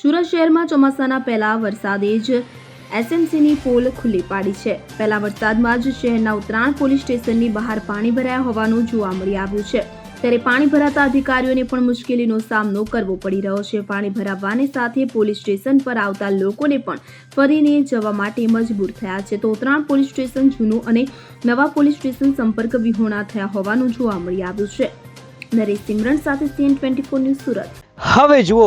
સુરત શહેરમાં ચોમાસાના પહેલા વરસાદે જ એસએમસીની પોલ ખુલ્લી પાડી છે. પહેલા વરસાદમાં જ શહેરના ઉત્તરાયણ પોલીસ સ્ટેશનની બહાર પાણી ભરાયા હોવાનું જોવા મળી આવ્યું છે. ત્યારે પાણી ભરાતા અધિકારીઓને પણ મુશ્કેલીનો સામનો કરવો પડી રહ્યો છે. પાણી ભરાવાની સાથે પોલીસ સ્ટેશન પર આવતા લોકોને પણ ફરીને જવા માટે મજબૂર થયા છે. તો ઉત્તરાયણ પોલીસ સ્ટેશન જૂનું અને નવા પોલીસ સ્ટેશન સંપર્ક વિહોણા થયા હોવાનું જોવા મળી આવ્યું છે. નરેશ સિમરન સાથે સીએન ટ્વેન્ટી ન્યૂઝ સુરત. હવે જુઓ